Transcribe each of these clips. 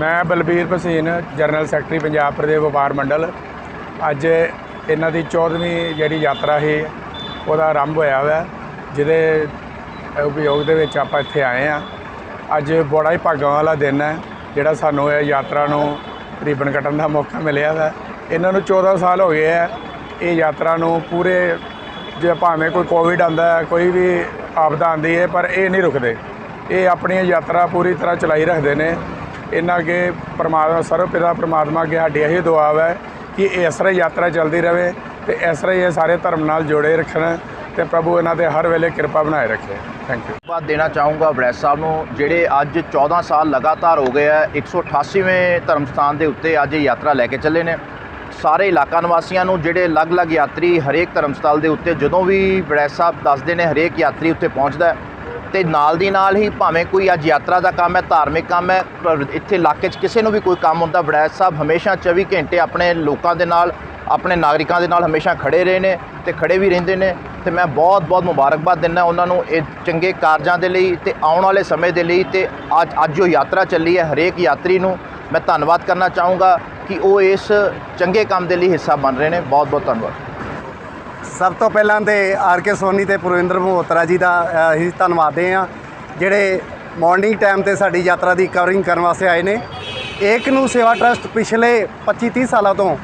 ਮੈਂ Balbir Bhasin, general secretary Punjab Pradesh Vyapar Mandal. ਅੱਜ ਇਹਨਾਂ ਦੀ 14ਵੀਂ ਜਿਹੜੀ ਯਾਤਰਾ ਹੈ ਉਹਦਾ ਆਰੰਭ ਹੋਇਆ ਹੋਇਆ ਜਿਹਦੇ ਉਪਯੋਗ ਦੇ ਵਿੱਚ ਆਪਾਂ ਇੱਥੇ ਆਏ ਆ ਅੱਜ ਬੜਾ ਹੀ ਭਾਗਾਂ ਵਾਲਾ ਦਿਨ ਹੈ, ਜਿਹੜਾ ਸਾਨੂੰ ਇਹ ਯਾਤਰਾ ਨੂੰ ਰੀਬਨ ਕੱਟਣ ਦਾ ਮੌਕਾ ਮਿਲਿਆ ਹੈ ਇਹਨਾਂ ਨੂੰ 14 ਸਾਲ ਹੋ ਗਏ ਆ, ਇਹ ਯਾਤਰਾ ਨੂੰ ਪੂਰੇ ਜੇ ਭਾਵੇਂ ਕੋਈ ਕੋਵਿਡ ਆਂਦਾ ਕੋਈ ਵੀ ਆਪਦਾ ਆਂਦੀ ਹੈ, ਪਰ ਇਹ ਨਹੀਂ ਰੁਕਦੇ। ਇਹ ਆਪਣੀ ਯਾਤਰਾ ਪੂਰੀ ਤਰ੍ਹਾਂ ਚਲਾਈ ਰੱਖਦੇ ਨੇ। ਇਹਨਾਂ ਅੱਗੇ ਪਰਮਾਤਮਾ, ਸਰਵ ਪਿਤਾ ਪਰਮਾਤਮਾ ਅੱਗੇ ਸਾਡੀ ਇਹੀ ਦੁਆ ਹੈ ਕਿ ਇਸ ਤਰ੍ਹਾਂ ਯਾਤਰਾ ਚੱਲਦੀ ਰਹੇ ਤੇ ਇਸ ਤਰ੍ਹਾਂ ਇਹ ਸਾਰੇ ਧਰਮ ਨਾਲ ਜੋੜੇ ਰੱਖਣ ਤੇ ਪ੍ਰਭੂ ਇਹਨਾਂ ਦੇ ਹਰ ਵੇਲੇ ਕਿਰਪਾ ਬਣਾਏ ਰੱਖੇ। ਥੈਂਕ ਯੂ ਬਾਤ ਦੇਣਾ ਚਾਹੂੰਗਾ ਵੜੈਚ ਸਾਹਿਬ ਨੂੰ, ਜਿਹੜੇ ਅੱਜ 14 ਸਾਲ ਲਗਾਤਾਰ ਹੋ ਗਏ ਆ 188ਵੇਂ ਧਰਮ ਸਥਾਨ ਦੇ ਉੱਤੇ ਅੱਜ ਇਹ ਯਾਤਰਾ ਲੈ ਕੇ ਚੱਲੇ ਨੇ। ਸਾਰੇ ਇਲਾਕਾ ਨਿਵਾਸੀਆਂ ਨੂੰ ਜਿਹੜੇ ਅਲੱਗ-ਅਲੱਗ ਯਾਤਰੀ ਹਰੇਕ ਧਰਮ ਸਥਲ ਦੇ ਉੱਤੇ, ਜਦੋਂ ਵੀ ਵੜੈਚ ਸਾਹਿਬ ਦੱਸਦੇ ਨੇ ਹਰੇਕ ਯਾਤਰੀ ਉੱਤੇ ਪਹੁੰਚਦਾ ਤੇ ਨਾਲ ਦੀ ਨਾਲ ਹੀ ਭਾਵੇਂ ਕੋਈ ਅੱਜ ਯਾਤਰਾ ਦਾ ਕੰਮ ਹੈ, ਧਾਰਮਿਕ ਕੰਮ ਹੈ ਇੱਥੇ ਇਲਾਕੇ 'ਚ ਕਿਸੇ ਨੂੰ ਵੀ ਕੋਈ ਕੰਮ ਹੁੰਦਾ ਵੜੈਚ ਸਾਹਿਬ ਹਮੇਸ਼ਾ 24 ਘੰਟੇ ਆਪਣੇ ਲੋਕਾਂ ਦੇ ਨਾਲ, ਆਪਣੇ ਨਾਗਰਿਕਾਂ ਦੇ ਨਾਲ ਹਮੇਸ਼ਾ ਖੜੇ ਰਹੇ ਨੇ ਤੇ ਖੜੇ ਵੀ ਰਹਿੰਦੇ ਨੇ। ਤੇ ਮੈਂ ਬਹੁਤ ਬਹੁਤ ਮੁਬਾਰਕਬਾਦ ਦਿੰਦਾ ਉਹਨਾਂ ਨੂੰ ਇਹ ਚੰਗੇ ਕਾਰਜਾਂ ਦੇ ਲਈ ਤੇ ਆਉਣ ਵਾਲੇ ਸਮੇਂ ਦੇ ਲਈ ਤੇ ਅੱਜ ਅੱਜ ਜੋ ਯਾਤਰਾ ਚੱਲੀ ਹੈ ਹਰੇਕ ਯਾਤਰੀ ਨੂੰ। ਮੈਂ ਧੰਨਵਾਦ ਕਰਨਾ ਚਾਹੂੰਗਾ ਕਿ ਉਹ ਇਸ ਚੰਗੇ ਕੰਮ ਦੇ ਲਈ ਹਿੱਸਾ ਬਣ ਰਹੇ ਨੇ। ਬਹੁਤ ਬਹੁਤ ਧੰਨਵਾਦ। ਸਭ ਤੋਂ ਪਹਿਲਾਂ ਤੇ ਆਰ ਕੇ ਸੋਨੀ ਤੇ ਪ੍ਰਵਿੰਦਰ ਮਹੋਤਰਾ ਜੀ ਦਾ ਅ, ਅਸੀਂ ਧੰਨਵਾਦੇ ਆ ਜਿਹੜੇ ਮਾਰਨਿੰਗ ਟਾਈਮ ਤੇ ਸਾਡੀ ਯਾਤਰਾ ਦੀ ਕਵਰਿੰਗ ਕਰਨ ਵਾਸਤੇ ਆਏ ਨੇ। ਏਕ ਨੂੰ ਸੇਵਾ ਟਰਸਟ ਪਿਛਲੇ 25 30 ਸਾਲਾਂ ਤੋਂ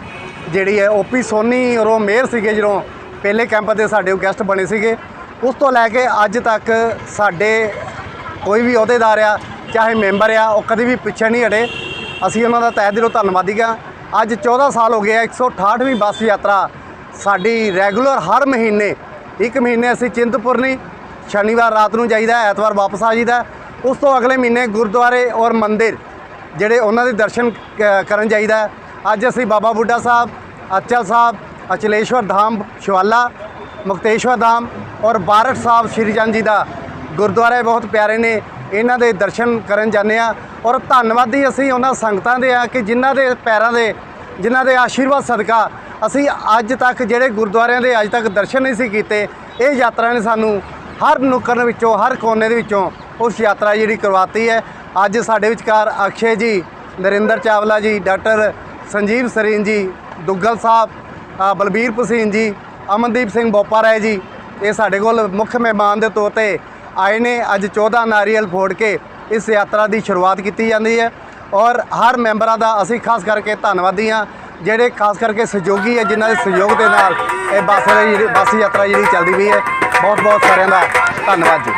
ਜਿਹੜੀ ਹੈ ਓਪੀ ਸੋਨੀ ਔਰ ਉਹ ਮੇਅਰ ਸੀਗੇ ਜਦੋਂ ਪਹਿਲੇ ਕੈਂਪ ਦੇ ਸਾਡੇ ਉਹ ਗੈਸਟ ਬਣੇ ਸੀਗੇ। ਉਸ ਤੋਂ ਲੈ ਕੇ ਅੱਜ ਤੱਕ ਸਾਡੇ ਕੋਈ ਵੀ ਅਹੁਦੇਦਾਰ ਆ ਚਾਹੇ ਮੈਂਬਰ ਆ ਉਹ ਕਦੇ ਵੀ ਪਿੱਛੇ ਨਹੀਂ ਹਟੇ। ਅਸੀਂ ਉਹਨਾਂ ਦਾ ਤਹਿ ਦਿਲੋਂ ਧੰਨਵਾਦੀ ਆ ਅੱਜ 14 ਸਾਲ ਹੋ ਗਏ ਆ 168ਵੀਂ ਬੱਸ ਯਾਤਰਾ ਸਾਡੀ ਰੈਗੂਲਰ ਹਰ ਮਹੀਨੇ, ਇੱਕ ਮਹੀਨੇ ਅਸੀਂ ਚਿੰਤਪੁਰਨੀ, ਸ਼ਨੀਵਾਰ ਰਾਤ ਨੂੰ ਜਾਈਦਾ, ਐਤਵਾਰ ਵਾਪਸ ਆ ਜਾਈਦਾ। ਉਸ ਤੋਂ ਅਗਲੇ ਮਹੀਨੇ ਗੁਰਦੁਆਰੇ ਔਰ ਮੰਦਿਰ, ਜਿਹੜੇ ਉਹਨਾਂ ਦੇ ਦਰਸ਼ਨ ਕਰਨ ਜਾਈਦਾ। ਅੱਜ ਅਸੀਂ ਬਾਬਾ ਬੁੱਢਾ ਸਾਹਿਬ, ਅਚਲ ਸਾਹਿਬ, ਅਚਲੇਸ਼ਵਰ ਧਾਮ, ਸ਼ਿਵਾਲਾ, ਮੁਕਤੇਸ਼ਵਰ ਧਾਮ ਔਰ ਬਾਰਟ ਸਾਹਿਬ ਸ਼੍ਰੀ ਚੰਦ ਜੀ ਦਾ ਗੁਰਦੁਆਰੇ ਬਹੁਤ ਪਿਆਰੇ ਨੇ। ਇਹਨਾਂ ਦੇ ਦਰਸ਼ਨ ਕਰਨ ਜਾਂਦੇ ਆ ਔਰ ਧੰਨਵਾਦੀ ਅਸੀਂ ਉਹਨਾਂ ਸੰਗਤਾਂ ਦੇ ਆ ਕਿ ਜਿਨ੍ਹਾਂ ਦੇ ਪੈਰਾਂ ਦੇ, ਜਿਨ੍ਹਾਂ ਦੇ ਆਸ਼ੀਰਵਾਦ ਸਦਕਾ ਅਸੀਂ ਅੱਜ ਤੱਕ ਜਿਹੜੇ ਗੁਰਦੁਆਰਿਆਂ ਦੇ ਅੱਜ ਤੱਕ ਦਰਸ਼ਨ ਨਹੀਂ ਸੀ ਕੀਤੇ, ਇਹ ਯਾਤਰਾ ਨੇ ਸਾਨੂੰ ਹਰ ਨੁੱਕਰ ਵਿੱਚੋਂ, ਹਰ ਕੋਨੇ ਦੇ ਵਿੱਚੋਂ ਉਸ ਯਾਤਰਾ ਜਿਹੜੀ ਕਰਵਾਤੀ ਹੈ। ਅੱਜ ਸਾਡੇ ਵਿਚਕਾਰ ਅਕਸ਼ੇ ਜੀ, ਨਰਿੰਦਰ ਚਾਵਲਾ ਜੀ, ਡਾਕਟਰ ਸੰਜੀਵ ਸਰੀਨ ਜੀ, ਦੁੱਗਲ ਸਾਹਿਬ ਬਲਬੀਰ ਭਸੀਨ ਜੀ, ਅਮਨਦੀਪ ਸਿੰਘ ਬੋਪਾ ਰਾਏ ਜੀ, ਇਹ ਸਾਡੇ ਕੋਲ ਮੁੱਖ ਮਹਿਮਾਨ ਦੇ ਤੌਰ ਤੇ ਆਏ ਨੇ। ਅੱਜ 14 ਨਾਰੀਅਲ ਫੋੜ ਕੇ ਇਸ ਯਾਤਰਾ ਦੀ ਸ਼ੁਰੂਆਤ ਕੀਤੀ ਜਾਂਦੀ ਹੈ ਔਰ ਹਰ ਮੈਂਬਰਾਂ ਦਾ ਅਸੀਂ ਖਾਸ ਕਰਕੇ ਧੰਨਵਾਦੀ ਹਾਂ। ਜਿਹੜੇ ਖਾਸ ਕਰਕੇ ਸਹਿਯੋਗੀ ਹੈ, ਜਿਨ੍ਹਾਂ ਦੇ ਸਹਿਯੋਗ ਦੇ ਨਾਲ ਇਹ ਬੱਸ ਬੱਸ ਯਾਤਰਾ ਜਿਹੜੀ ਚੱਲਦੀ ਪਈ ਹੈ ਬਹੁਤ ਬਹੁਤ ਸਾਰਿਆਂ ਦਾ ਧੰਨਵਾਦ ਜੀ।